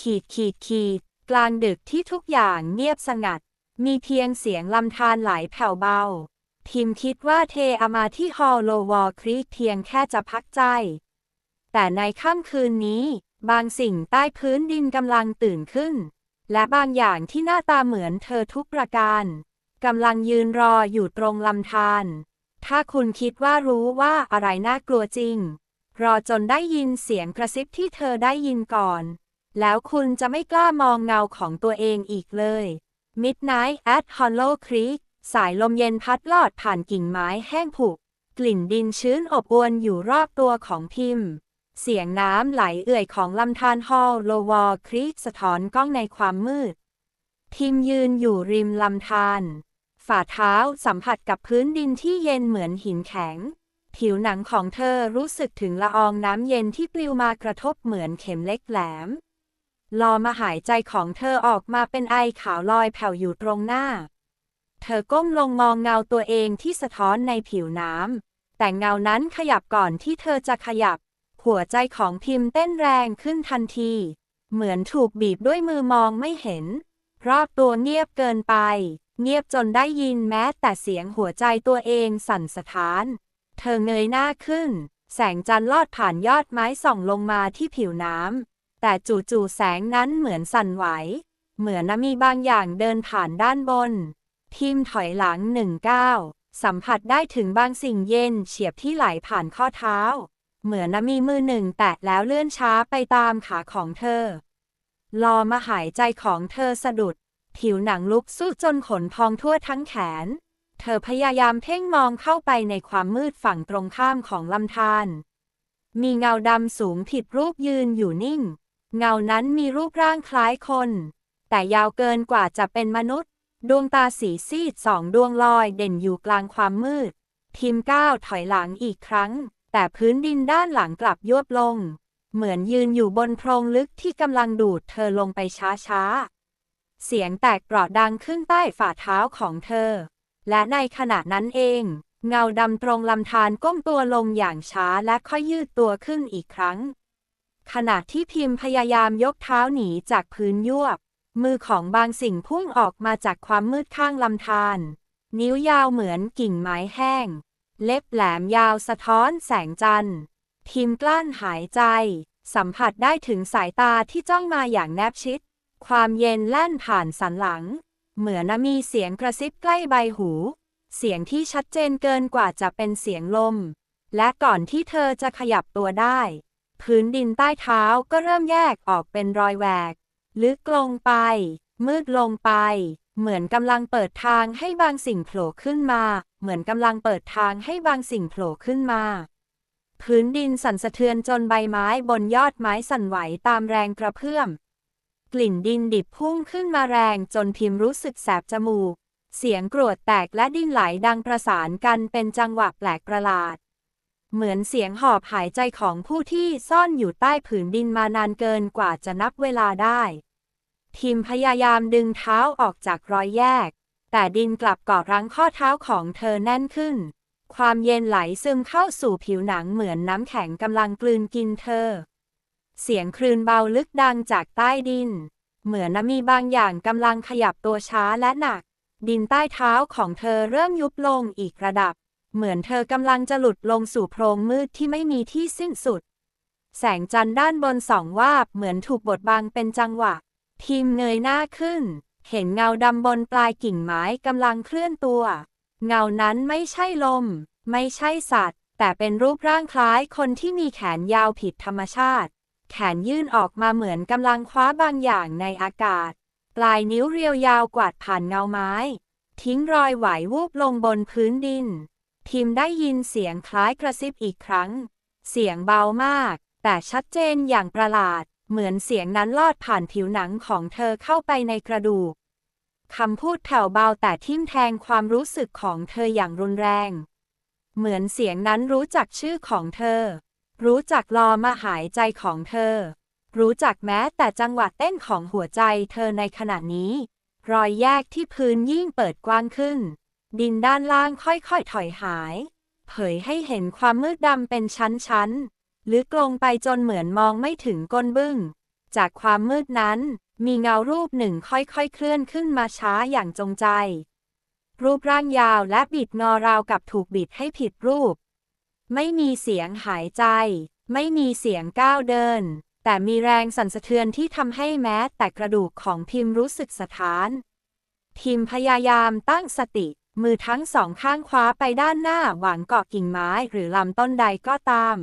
ขีดขีดขีดกลางดึกที่ทุกอย่างเงียบสงัด มีเพียงเสียงลำธารไหลแผ่วเบาทิมคิดว่าเทอามาที่ฮอลโลวอลครีกเพียงแค่จะพักใจ แต่ในค่ำคืนนี้ บางสิ่งใต้พื้นดินกำลังตื่นขึ้น และบางอย่างที่หน้าตาเหมือนเธอทุกประการกำลังยืนรออยู่ตรงลำธารถ้าคุณคิดว่ารู้ว่าอะไรน่ากลัวจริง รอจนได้ยินเสียงกระซิบที่เธอได้ยินก่อน แล้วคุณจะไม่กล้ามองเงาของตัวเองอีกเลย Midnight at Hollow Creek สายลมเย็นพัดลอดผ่านกิ่งไม้แห้งผุ กลิ่นดินชื้นอบอวนอยู่รอบตัวของพิมพ์ เสียงน้ำไหลเอื่อยของลำธารฮอลโลวอลครีกสะท้อนกล้องในความมืด พิมยืนอยู่ริมลำธาร ฝ่าเท้าสัมผัสกับพื้นดินที่เย็นเหมือนหินแข็ง ผิวหนังของเธอรู้สึกถึงละอองน้ำเย็นที่ปลิวมากระทบเหมือนเข็มเล็กแหลม ลอมาหายใจของเธอออกมาเป็นไอขาวลอยแผ่วอยู่ตรงหน้า เธอก้มลงมองเงาตัวเองที่สะท้อนในผิวน้ำ แต่เงานั้นขยับก่อนที่เธอจะขยับ หัวใจของพิมพ์เต้นแรงขึ้นทันที เหมือนถูกบีบด้วยมือมองไม่เห็น รอบตัวเงียบเกินไป เงียบจนได้ยินแม้แต่เสียงหัวใจตัวเองสั่นสะท้าน เธอเงยหน้าขึ้น แสงจันทร์ลอดผ่านยอดไม้ส่องลงมาที่ผิวน้ำ แต่จู่ๆแสงนั้นเหมือนสั่นไหว เหมือนมีบางอย่างเดินผ่านด้านบนพิมถอยหลังหนึ่งก้าวสัมผัสได้ถึงบางสิ่งเย็นเฉียบที่ไหลผ่านข้อเท้า เหมือนมีมือหนึ่งแตะแล้วเลื่อนช้าไปตามขาของเธอรอมาหายใจของเธอสะดุด ผิวหนังลุกสู้จนขนพองทั่วทั้งแขน เธอพยายามเพ่งมองเข้าไปในความมืดฝั่งตรงข้ามของลำธารมีเงาดำสูงผิดรูปยืนอยู่นิ่ง เงานั้นมีรูปร่างคล้ายคน แต่ยาวเกินกว่าจะเป็นมนุษย์ ดวงตาสีซีดสองดวงลอยเด่นอยู่กลางความมืด ทีมก้าวถอยหลังอีกครั้ง แต่พื้นดินด้านหลังกลับยวบลง เหมือนยืนอยู่บนโพรงลึกที่กำลังดูดเธอลงไปช้าๆ เสียงแตกกรอดดังขึ้นใต้ฝ่าเท้าของเธอ และในขณะนั้นเอง เงาดำตรงลำธารก้มตัวลงอย่างช้าและค่อยยืดตัวขึ้นอีกครั้ง ขณะที่พิมพ์พยายามยกเท้าหนีจากพื้นยวบ มือของบางสิ่งพุ่งออกมาจากความมืดข้างลำธารนิ้วยาวเหมือนกิ่งไม้แห้ง เล็บแหลมยาวสะท้อนแสงจันทร์พิมพ์กลั้นหายใจ สัมผัสได้ถึงสายตาที่จ้องมาอย่างแนบชิด ความเย็นแล่นผ่านสันหลัง เหมือนมีเสียงกระซิบใกล้ใบหู เสียงที่ชัดเจนเกินกว่าจะเป็นเสียงลม และก่อนที่เธอจะขยับตัวได้ พื้นดินใต้เท้าก็เริ่มแยกออกเป็นรอยแหวก ลึกลงไป มืดลงไป เหมือนกำลังเปิดทางให้บางสิ่งโผล่ขึ้นมา เหมือนกำลังเปิดทางให้บางสิ่งโผล่ขึ้นมา พื้นดินสั่นสะเทือนจนใบไม้บนยอดไม้สั่นไหวตามแรงกระเพื่อม กลิ่นดินดิบพุ่งขึ้นมาแรงจนพิมพ์รู้สึกแสบจมูก เสียงกรวดแตกและดินไหลดังประสานกันเป็นจังหวะแปลกประหลาด เหมือนเสียงหอบหายใจของผู้ที่ซ่อนอยู่ใต้ผืนดินมานานเกินกว่าจะนับเวลาได้ทีมพยายามดึงเท้าออกจากรอยแยก แต่ดินกลับเกาะรั้งข้อเท้าของเธอแน่นขึ้น ความเย็นไหลซึมเข้าสู่ผิวหนังเหมือนน้ำแข็งกำลังกลืนกินเธอ เสียงคลื่นเบาลึกดังจากใต้ดิน เหมือนมีบางอย่างกำลังขยับตัวช้าและหนัก ดินใต้เท้าของเธอเริ่มยุบลงอีกระดับ เหมือนเธอกำลังจะหลุดลงสู่โพรงมืดที่ไม่มีที่สิ้นสุด แสงจันทร์ด้านบนสองวาบเหมือนถูกบดบังเป็นจังหวะทีมเงยหน้าขึ้น เห็นเงาดำบนปลายกิ่งไม้กำลังเคลื่อนตัว เงานั้นไม่ใช่ลม ไม่ใช่สัตว์ แต่เป็นรูปร่างคล้ายคนที่มีแขนยาวผิดธรรมชาติ แขนยื่นออกมาเหมือนกำลังคว้าบางอย่างในอากาศ ปลายนิ้วเรียวยาวกวาดผ่านเงาไม้ ทิ้งรอยไหววูบลงบนพื้นดิน ทีมได้ยินเสียงคล้ายกระซิบอีกครั้ง เสียงเบามาก แต่ชัดเจนอย่างประหลาด เหมือนเสียงนั้นลอดผ่านผิวหนังของเธอเข้าไปในกระดูกคำพูดแผ่วเบาแต่ทิ่มแทงความรู้สึกของเธออย่างรุนแรง เหมือนเสียงนั้นรู้จักชื่อของเธอ รู้จักรอมาหายใจของเธอ รู้จักแม้แต่จังหวะเต้นของหัวใจเธอในขณะนี้ รอยแยกที่พื้นยิ่งเปิดกว้างขึ้น ดินด้านล่างค่อยๆถอยหาย เผยให้เห็นความมืดดำเป็นชั้นๆ ลึกลงไปจนเหมือนมองไม่ถึงก้นบึ้ง จากความมืดนั้น มีเงารูปหนึ่งค่อยๆ เคลื่อนขึ้นมาช้าอย่างจงใจ รูปร่างยาวและบิดงอราวกับถูกบิดให้ผิดรูป ไม่มีเสียงหายใจ ไม่มีเสียงก้าวเดิน แต่มีแรงสั่นสะเทือนที่ทำให้แม้แต่กระดูกของพิมพ์รู้สึกสะท้าน พิมพ์พยายามตั้งสติ มือทั้งสองข้างคว้าไปด้านหน้าหวังเกาะกิ่งไม้หรือลำต้นใดก็ตาม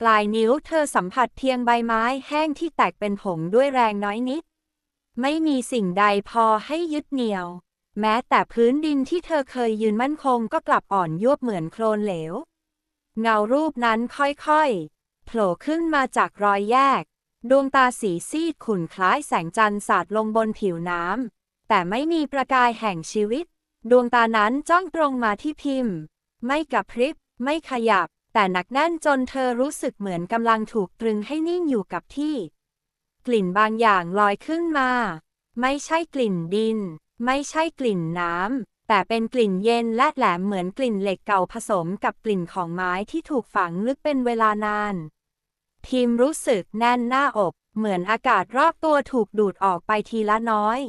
ปลายนิ้วเธอสัมผัสเพียงใบไม้แห้งที่แตกเป็นผงด้วยแรงน้อยนิด ไม่มีสิ่งใดพอให้ยึดเหนี่ยว แม้แต่พื้นดินที่เธอเคยยืนมั่นคงก็กลับอ่อนยวบเหมือนโคลนเหลว เงารูปนั้นค่อยๆ โผล่ขึ้นมาจากรอยแยก ดวงตาสีซีดขุ่นคล้ายแสงจันทร์สาดลงบนผิวน้ำแต่ไม่มีประกายแห่งชีวิต ดวงตานั้นจ้องตรงมาที่พิมพ์ ไม่กระพริบ ไม่ขยับ แต่หนักแน่นจนเธอรู้สึกเหมือนกำลังถูกตรึงให้นิ่งอยู่กับที่ กลิ่นบางอย่างลอยขึ้นมา ไม่ใช่กลิ่นดิน ไม่ใช่กลิ่นน้ำ แต่เป็นกลิ่นเย็นและแหลมเหมือนกลิ่นเหล็กเก่าผสมกับกลิ่นของไม้ที่ถูกฝังลึกเป็นเวลานานทีมรู้สึกแน่นหน้าอก เหมือนอากาศรอบตัวถูกดูดออกไปทีละน้อย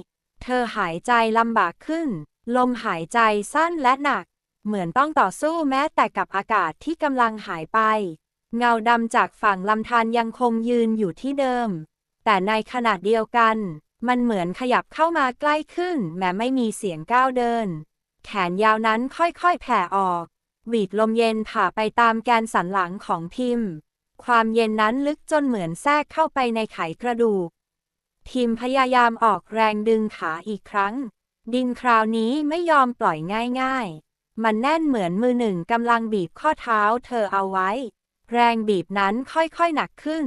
เธอหายใจลำบากขึ้น ลมหายใจสั้นและหนัก เหมือนต้องต่อสู้แม้แต่กับอากาศที่กำลังหายไป เงาดำจากฝั่งลำธารยังคงยืนอยู่ที่เดิม แต่ในขณะเดียวกัน มันเหมือนขยับเข้ามาใกล้ขึ้น แม้ไม่มีเสียงก้าวเดิน แขนยาวนั้นค่อยๆแผ่ออก หวีดลมเย็นผ่าไปตามแกนสันหลังของพิมพ์ ความเย็นนั้นลึกจนเหมือนแทรกเข้าไปในไขกระดูกทีมพยายามออกแรงดึงขาอีกครั้ง ดินคราวนี้ไม่ยอมปล่อยง่ายๆ มันแน่นเหมือนมือหนึ่งกำลังบีบข้อเท้าเธอเอาไว้ แรงบีบนั้นค่อยๆหนักขึ้น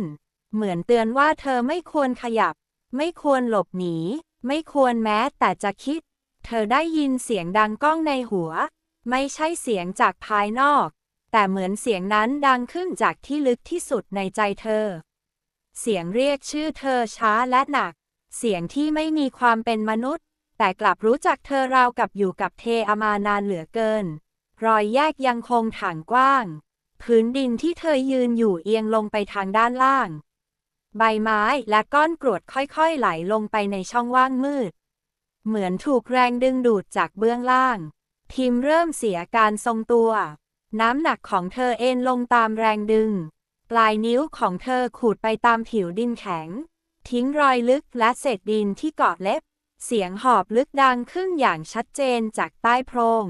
เหมือนเตือนว่าเธอไม่ควรขยับ ไม่ควรหลบหนี ไม่ควรแม้แต่จะคิด เธอได้ยินเสียงดังก้องในหัว ไม่ใช่เสียงจากภายนอก แต่เหมือนเสียงนั้นดังขึ้นจากที่ลึกที่สุดในใจเธอ เสียงเรียกชื่อเธอช้าและหนัก เสียงที่ไม่มีความเป็นมนุษย์ แต่กลับรู้จักเธอราวกับอยู่กับเทอมานานเหลือเกิน รอยแยกยังคงถ่างกว้าง พื้นดินที่เธอยืนอยู่เอียงลงไปทางด้านล่าง ใบไม้และก้อนกรวดค่อยๆไหลลงไปในช่องว่างมืด เหมือนถูกแรงดึงดูดจากเบื้องล่างทีมเริ่มเสียการทรงตัว น้ำหนักของเธอเอ็นลงตามแรงดึง ปลายนิ้วของเธอขูดไปตามผิวดินแข็ง ทิ้งรอยลึกและเศษดินที่เกาะเล็บ เสียงหอบลึกดังขึ้นอย่างชัดเจนจากใต้โพรง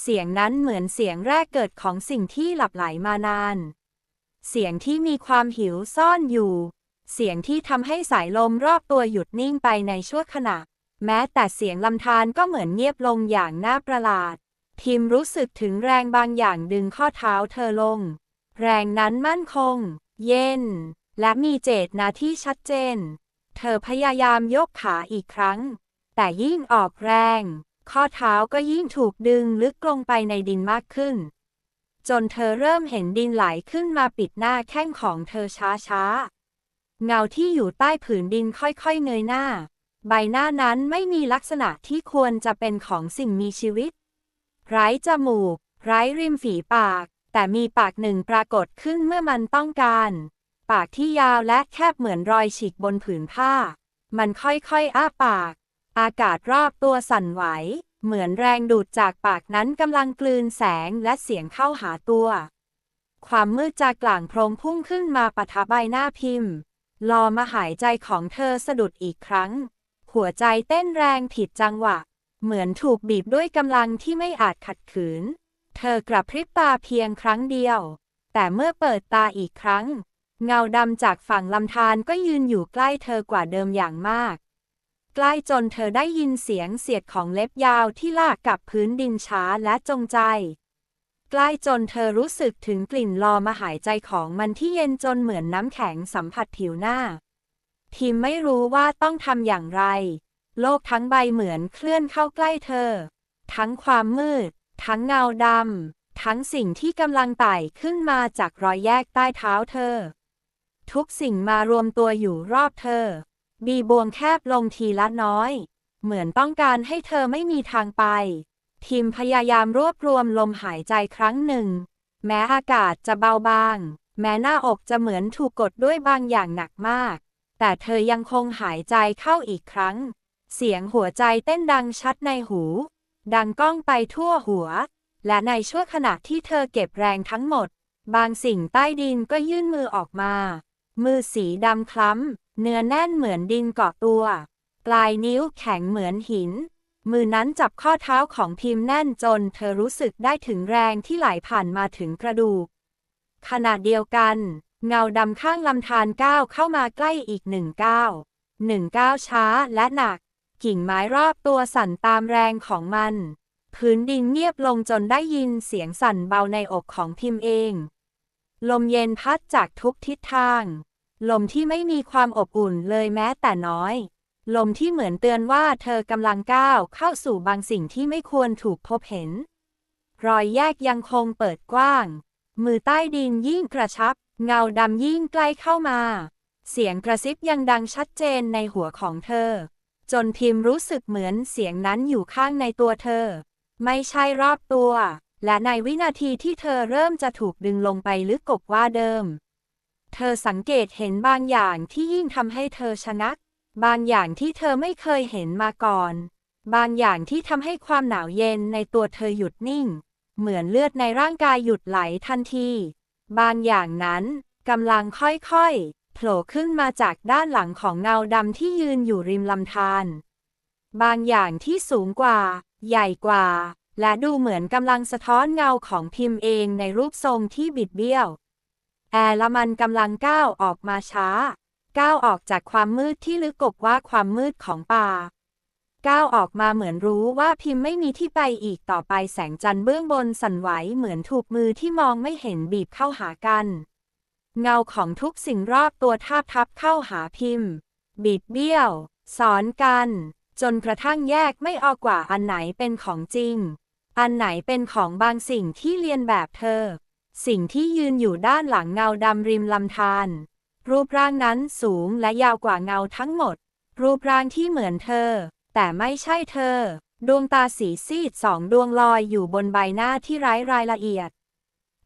เสียงนั้นเหมือนเสียงแรกเกิดของสิ่งที่หลับไหลมานาน เสียงที่มีความหิวซ่อนอยู่ เสียงที่ทำให้สายลมรอบตัวหยุดนิ่งไปในชั่วขณะ แม้แต่เสียงลำธารก็เหมือนเงียบลงอย่างน่าประหลาดทีมรู้สึกถึงแรงบางอย่างดึงข้อเท้าเธอลง แรงนั้นมั่นคง เย็น และมีเจตนาที่ชัดเจน เธอพยายามยกขาอีกครั้ง แต่ยิ่งออกแรง ข้อเท้าก็ยิ่งถูกดึงลึกลงไปในดินมากขึ้น จนเธอเริ่มเห็นดินไหลขึ้นมาปิดหน้าแข้งของเธอช้าๆ เงาที่อยู่ใต้ผืนดินค่อยๆเงยหน้า ใบหน้านั้นไม่มีลักษณะที่ควรจะเป็นของสิ่งมีชีวิต ไร้จมูก ไร้ริมฝีปาก แต่มีปากหนึ่งปรากฏขึ้นเมื่อมันต้องการปากที่ยาวและแคบเหมือนรอยฉีกบนผืนผ้า มันค่อยๆ อ้าปาก อากาศรอบตัวสั่นไหว เหมือนแรงดูดจากปากนั้นกำลังกลืนแสงและเสียงเข้าหาตัว ความมืดจากกลางโพรงพุ่งขึ้นมาปะทะใบหน้าพิมพ์รอมาหายใจของเธอสะดุดอีกครั้ง หัวใจเต้นแรงผิดจังหวะ เหมือนถูกบีบด้วยกำลังที่ไม่อาจขัดขืน เธอกระพริบตาเพียงครั้งเดียว แต่เมื่อเปิดตาอีกครั้ง เงาดำจากฝั่งลำธารก็ยืนอยู่ใกล้เธอกว่าเดิมอย่างมาก ใกล้จนเธอได้ยินเสียงเสียดของเล็บยาวที่ลากกับพื้นดินช้าและจงใจ ใกล้จนเธอรู้สึกถึงกลิ่นลอมาหายใจของมันที่เย็นจนเหมือนน้ำแข็งสัมผัสผิวหน้าทีมไม่รู้ว่าต้องทำอย่างไร โลกทั้งใบเหมือนเคลื่อนเข้าใกล้เธอ ทั้งความมืด ทั้งเงาดำ ทั้งสิ่งที่กำลังไต่ขึ้นมาจากรอยแยกใต้เท้าเธอ ทุกสิ่งมารวมตัวอยู่รอบเธอ บีบวงแคบลงทีละน้อย เหมือนต้องการให้เธอไม่มีทางไป ทีมพยายามรวบรวมลมหายใจครั้งหนึ่ง แม้อากาศจะเบาบาง แม้หน้าอกจะเหมือนถูกกดด้วยบางอย่างหนักมาก แต่เธอยังคงหายใจเข้าอีกครั้ง เสียงหัวใจเต้นดังชัดในหู ดังก้องไปทั่วหัว และในชั่วขณะที่เธอเก็บแรงทั้งหมด บางสิ่งใต้ดินก็ยื่นมือออกมา มือสีดำคล้ำ เนื้อแน่นเหมือนดินเกาะตัว ปลายนิ้วแข็งเหมือนหิน มือนั้นจับข้อเท้าของพิมพ์แน่นจนเธอรู้สึกได้ถึงแรงที่ไหลผ่านมาถึงกระดูก ขณะเดียวกัน เงาดำข้างลำธารก้าวเข้ามาใกล้อีกหนึ่งก้าวหนึ่งก้าวช้าและหนัก กิ่งไม้รอบตัวสั่นตามแรงของมัน พื้นดินเงียบลงจนได้ยินเสียงสั่นเบาในอกของพิมพ์เอง ลมเย็นพัดจากทุกทิศทาง ลมที่ไม่มีความอบอุ่นเลยแม้แต่น้อย ลมที่เหมือนเตือนว่าเธอกำลังก้าวเข้าสู่บางสิ่งที่ไม่ควรถูกพบเห็น รอยแยกยังคงเปิดกว้าง มือใต้ดินยิ่งกระชับ เงาดำยิ่งใกล้เข้ามา เสียงกระซิบยังดังชัดเจนในหัวของเธอ จนพิมพ์รู้สึกเหมือนเสียงนั้นอยู่ข้างในตัวเธอ ไม่ใช่รอบตัว และในวินาทีที่เธอเริ่มจะถูกดึงลงไปลึกกบว่าเดิม เธอสังเกตเห็นบางอย่างที่ยิ่งทำให้เธอชะงัก บางอย่างที่เธอไม่เคยเห็นมาก่อน บางอย่างที่ทำให้ความหนาวเย็นในตัวเธอหยุดนิ่ง เหมือนเลือดในร่างกายหยุดไหลทันที บางอย่างนั้นกำลังค่อยๆ โผล่ขึ้นมาจากด้านหลังของเงาดำที่ยืนอยู่ริมลำธารบางอย่างที่สูงกว่า ใหญ่กว่า และดูเหมือนกำลังสะท้อนเงาของพิมพ์เองในรูปทรงที่บิดเบี้ยว แอร์ละมันกำลังก้าวออกมาช้า ก้าวออกจากความมืดที่ลึกกบว่าความมืดของป่า ก้าวออกมาเหมือนรู้ว่าพิมพ์ไม่มีที่ไปอีกต่อไปแสงจันทร์เบื้องบนสั่นไหวเหมือนถูกมือที่มองไม่เห็นบีบเข้าหากัน เงาของทุกสิ่งรอบตัวทาบทับเข้าหาพิมพ์ บิดเบี้ยว สอนกัน จนกระทั่งแยกไม่ออกกว่าอันไหนเป็นของจริง อันไหนเป็นของบางสิ่งที่เรียนแบบเธอ สิ่งที่ยืนอยู่ด้านหลังเงาดำริมลำธารรูปร่างนั้นสูงและยาวกว่าเงาทั้งหมด รูปร่างที่เหมือนเธอ แต่ไม่ใช่เธอ ดวงตาสีซีดสองดวงลอยอยู่บนใบหน้าที่ไร้รายละเอียด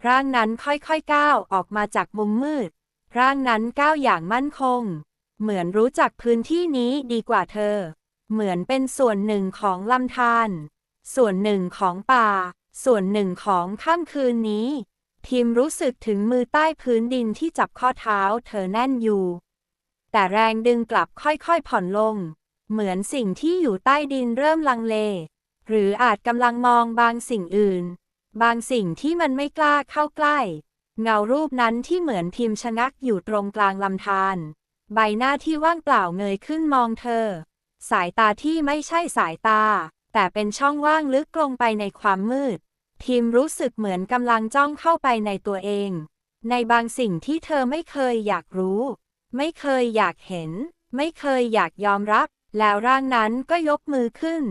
ร่างนั้นค่อยๆก้าวออกมาจากมุมมืด ร่างนั้นก้าวอย่างมั่นคง เหมือนรู้จักพื้นที่นี้ดีกว่าเธอ เหมือนเป็นส่วนหนึ่งของลำธารส่วนหนึ่งของป่า ส่วนหนึ่งของค่ำคืนนี้ พิมรู้สึกถึงมือใต้พื้นดินที่จับข้อเท้าเธอแน่นอยู่ แต่แรงดึงกลับค่อยๆผ่อนลง เหมือนสิ่งที่อยู่ใต้ดินเริ่มลังเล หรืออาจกำลังมองบางสิ่งอื่น บางสิ่งที่มันไม่กล้าเข้าใกล้ เงารูปนั้นที่เหมือนพิมพ์ชะงักอยู่ตรงกลางลำธารใบหน้าที่ว่างเปล่าเงยขึ้นมองเธอ สายตาที่ไม่ใช่สายตา แต่เป็นช่องว่างลึกลงไปในความมืด พิมรู้สึกเหมือนกำลังจ้องเข้าไปในตัวเอง ในบางสิ่งที่เธอไม่เคยอยากรู้ ไม่เคยอยากเห็น ไม่เคยอยากยอมรับ แล้วร่างนั้นก็ยกมือขึ้น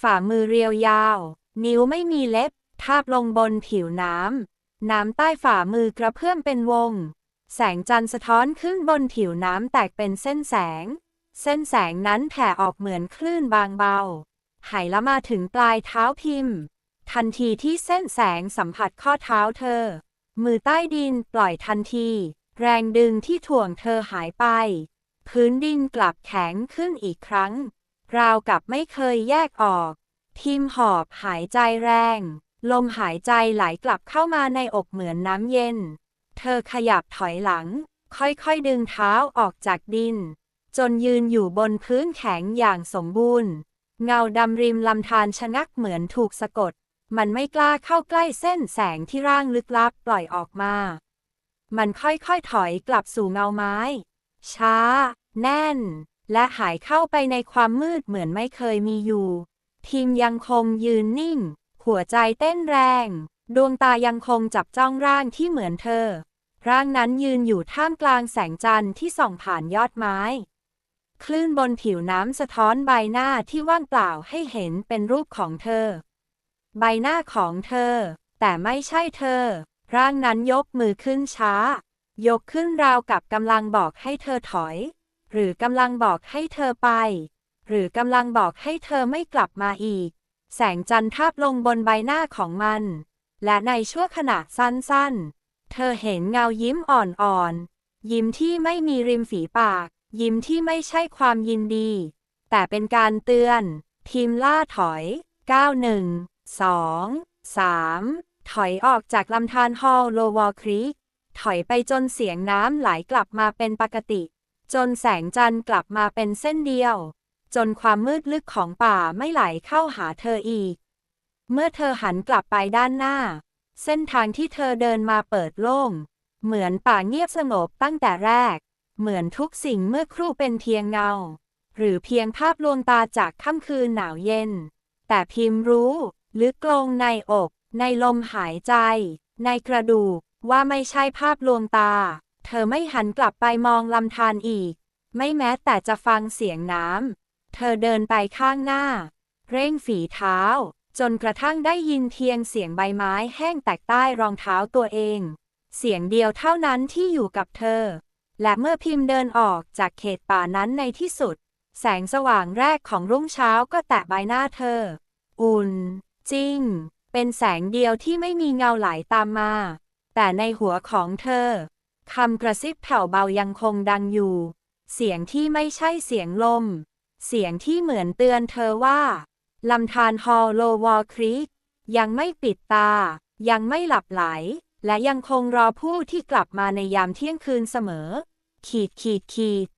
ฝ่ามือเรียวยาว นิ้วไม่มีเล็บ ทาบลงบนผิวน้ำ น้ำใต้ฝ่ามือกระเพื่อมเป็นวง แสงจันทร์สะท้อนขึ้นบนผิวน้ำแตกเป็นเส้นแสง เส้นแสงนั้นแผ่ออกเหมือนคลื่นบางเบาไหลละมาถึงปลายเท้าพิมพ์ ทันทีที่เส้นแสงสัมผัสข้อเท้าเธอ มือใต้ดินปล่อยทันที แรงดึงที่ถ่วงเธอหายไป พื้นดินกลับแข็งขึ้นอีกครั้ง ราวกับไม่เคยแยกออก พิมหอบหายใจแรง ลมหายใจไหลกลับเข้ามาในอกเหมือนน้ำเย็น เธอขยับถอยหลัง ค่อยๆดึงเท้าออกจากดิน จนยืนอยู่บนพื้นแข็งอย่างสมบูรณ์ เงาดำริมลำธารชะงักเหมือนถูกสะกด มันไม่กล้าเข้าใกล้เส้นแสงที่ร่างลึกลับปล่อยออกมา มันค่อยๆถอยกลับสู่เงาไม้ ช้า แน่น และหายเข้าไปในความมืดเหมือนไม่เคยมีอยู่ ทีมยังคงยืนนิ่ง หัวใจเต้นแรง ดวงตายังคงจับจ้องร่างที่เหมือนเธอ ร่างนั้นยืนอยู่ท่ามกลางแสงจันทร์ที่ส่องผ่านยอดไม้คลื่นบนผิวน้ำสะท้อนใบหน้าที่ว่างเปล่าให้เห็นเป็นรูปของเธอ ใบหน้าของเธอ แต่ไม่ใช่เธอ ร่างนั้นยกมือขึ้นช้า ยกขึ้นราวกับกำลังบอกให้เธอถอย หรือกำลังบอกให้เธอไป หรือกำลังบอกให้เธอไม่กลับมาอีก แสงจันทร์ทาบลงบนใบหน้าของมัน และในชั่วขณะสั้นๆ เธอเห็นเงายิ้มอ่อนๆ ยิ้มที่ไม่มีริมฝีปาก ยิ้มที่ไม่ใช่ความยินดี แต่เป็นการเตือน ทีมล่าถอย 91 2 3ถอยออกจากลำธารฮอลโลวอลครีก ถอยไปจนเสียงน้ำไหลกลับมาเป็นปกติ จนแสงจันทร์กลับมาเป็นเส้นเดียว จนความมืดลึกของป่าไม่ไหลเข้าหาเธออีก เมื่อเธอหันกลับไปด้านหน้า เส้นทางที่เธอเดินมาเปิดโล่ง เหมือนป่าเงียบสงบตั้งแต่แรก เหมือนทุกสิ่งเมื่อครู่เป็นเพียงเงา หรือเพียงภาพลวงตาจากค่ำคืนหนาวเย็น แต่พิมพ์รู้ ลึกลงในอก ในลมหายใจ ในกระดูก ว่าไม่ใช่ภาพลวงตา เธอไม่หันกลับไปมองลำธารอีก ไม่แม้แต่จะฟังเสียงน้ำ เธอเดินไปข้างหน้า เร่งฝีเท้า จนกระทั่งได้ยินเพียงเสียงใบไม้แห้งแตกใต้รองเท้าตัวเอง เสียงเดียวเท่านั้นที่อยู่กับเธอ และเมื่อพิมพ์เดินออกจากเขตป่านั้นในที่สุด แสงสว่างแรกของรุ่งเช้าก็แตะใบหน้าเธอ อุ่น จริงเป็นแสงเดียวที่ไม่มีเงาไหลตามมา แต่ในหัวของเธอคำกระซิบแผ่วเบายังคงดังอยู่ เสียงที่ไม่ใช่เสียงลม เสียงที่เหมือนเตือนเธอว่าลำธารฮอลโลวอลครีกยังไม่ปิดตา ยังไม่หลับไหล และยังคงรอผู้ที่กลับมาในยามเที่ยงคืนเสมอ ขีดขีดขีด